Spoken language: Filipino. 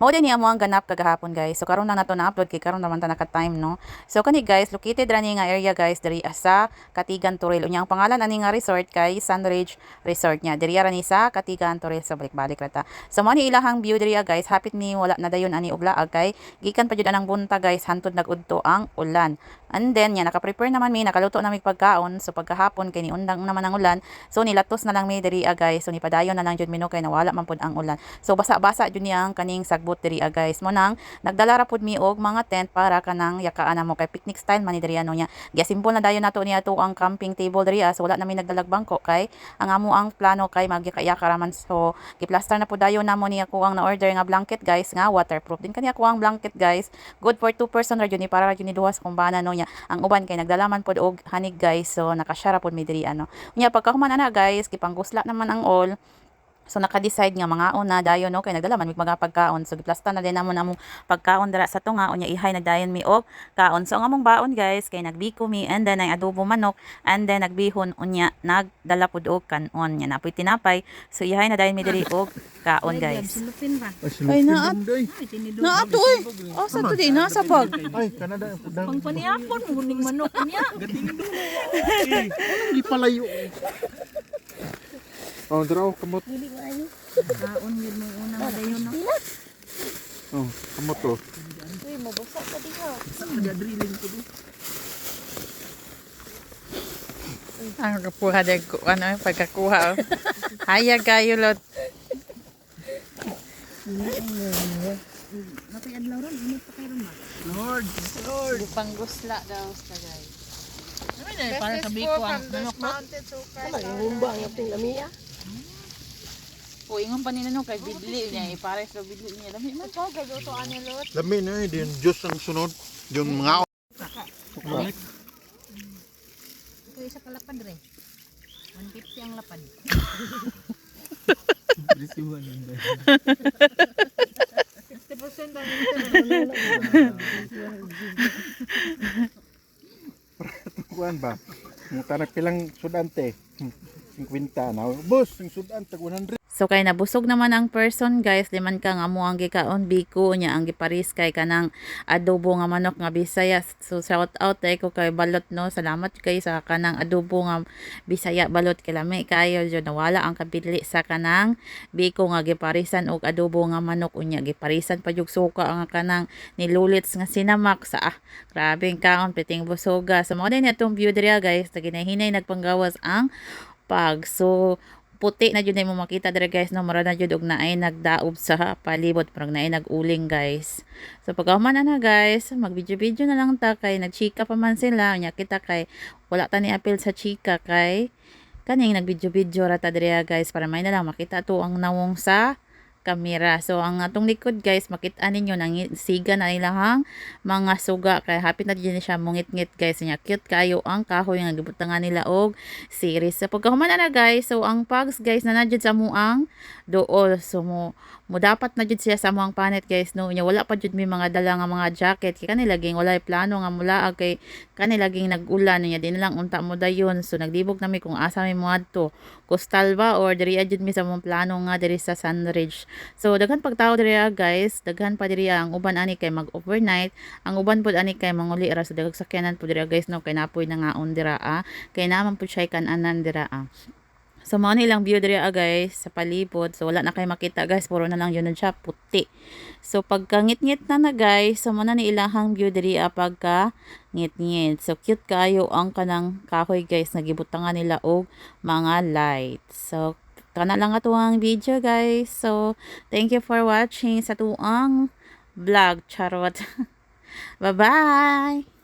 Mao din niya mo ang ganap kagahapon guys. So karon lang nato na upload kay karon naman ta naka time no. So kani guys, located ra ni nga area guys diri sa Katigan Turil. Unya ang pangalan ani nga resort kay Sunridge Resort niya. Diri ra ni sa Katigan Turil so balik-balik ra ta. So mao ni ilahang view diri guys. Hapit ni wala na dayon ani og laag kay gikan pa jud anang bunta guys hantod nagudto ang ulan. And then ya naka-prepare naman mi nakaluto na mi pagkaon. So pagkahapon kay ni undang naman ang ulan. So nilatos na lang mi diri guys. So nipadayon na lang jud mi no kay nawala man pud ang ulan. So basa-basa jud niya ang kaning sagbot diri guys. Mo nang nagdala ra pud mi og mga tent para kanang yakaan na mo kay picnic style man ni diri ano niya. Giasimbol na dayon nato niya to ang camping table diri ah. so wala na mi nagdalag bangko kay ang amo ang plano kay magyakayaka raman so giplaster na pud dayon namo niya ko ang na-order nga blanket guys nga waterproof din kaniya ko ang blanket guys. Good for two person ra jud ni para ra jud ni duha sa kumbana no niya. Ang uban kay nagdala man pud og hanig guys so nakasyara pud mi diri ano. Unya pagkahuman ana guys gipanggusla naman ang all So naka-decide nga mga una dayon no kay nagdala man mig mga pagkaon. So giplasta na din namo namong pagkaon dira sa tunga unya ihay na dayon mi og kaon. So ang among baon guys kay nagbiko mi and then ang adobo manok and then nagbihon unya nagdala pud og kanon nya napoy tinapay. So ihay na dayon mi diri og kaon guys. Ay, naat. Ay, tinidor. Na ato eh. Oh, sa to di na sa bag. Ay, Canada. Pang paniapon, muning manok niya. Hindi palayo. Oh, draw, kamot. Kaon yun mo una mo dayon no. Oh, kamot to. Ang kapuha de ko ano yung pagkakuha. oh. Haya gayo lot. Napay adlaw ron, init pa kay ron ba? Upang gusla daw sa guys. Para sa biko ang manok no. O ingon pa nila no kay bidli niya ipares daw bidli niya dami man. Lami na eh, din Diyos ang sunod. Yung mga Ito isa kalapad re. 150 ang lapad. kuan ba? Yung tanak pilang sudante. 50 na. Boss, yung sudante, 100. So kay nabusog naman ang person guys, liman ka nga mo ang gikaon biko niya ang giparis kay kanang adobo nga manok nga Bisaya. So shout out tay ko kay balot no. Salamat kay sa kanang adobo nga Bisaya balot kay lami kayo jud nawala ang kabili sa kanang biko nga giparisan og adobo nga manok unya giparisan pa jud suka ang kanang nilulits nga sinamak sa ah, grabe kaon piting busoga. So mo din atong view diri guys, hinay nagpanggawas ang pag. So puti na jud mo makita dere guys no mura na jud og naay nagdaob sa palibot parang naay naguling guys so pagkahuman na na guys mag video video na lang ta kay nagchika pa man sila nya kita kay wala ta ni appeal sa chika kay kaning nag video video ra ta dere guys para may na lang makita to ang nawong sa kamera. So, ang atong likod guys, makita ninyo nang siga na ilang mga suga. Kaya hapit na dyan siya mungit-ngit guys. Nya cute kayo ang kahoy nga gibutangan nila og series. So, pagkahuman na guys, so ang pugs guys na nadjud sa muang dool. So, mo, mo dapat na jud siya sa muang panet guys. No, nya wala pa jud mi mga dala nga mga jacket. Kaya kanilaging wala plano nga mula kay kanilaging nag-ulan. Nya din lang unta mo dayon. So, nagdibog nami kung asa mi mo adto. Coastal ba or diri jud mi sa mong plano nga diri sa Sunridge. So daghan pag tao diri ah, guys, daghan pa diri ah, ang uban ani kay mag-overnight, ang uban pud ani kay manguli ra sa daghang sakyanan pud diri ah, guys no kay napoy na nga on dira ah. Kay naman pud siya kan-anan dira ah. So mao ni lang view diri ah, guys sa palibot. So wala na kay makita guys, puro na lang yun siya puti. So pagka ngit-ngit na na guys, so mo na ni ilahang view diri ah, pagka ngit-ngit. So cute kayo ang kanang kahoy guys, nagibutangan nila og mga lights. So kana lang ato ang video guys. So, thank you for watching sa tuang vlog. Charot. Bye-bye!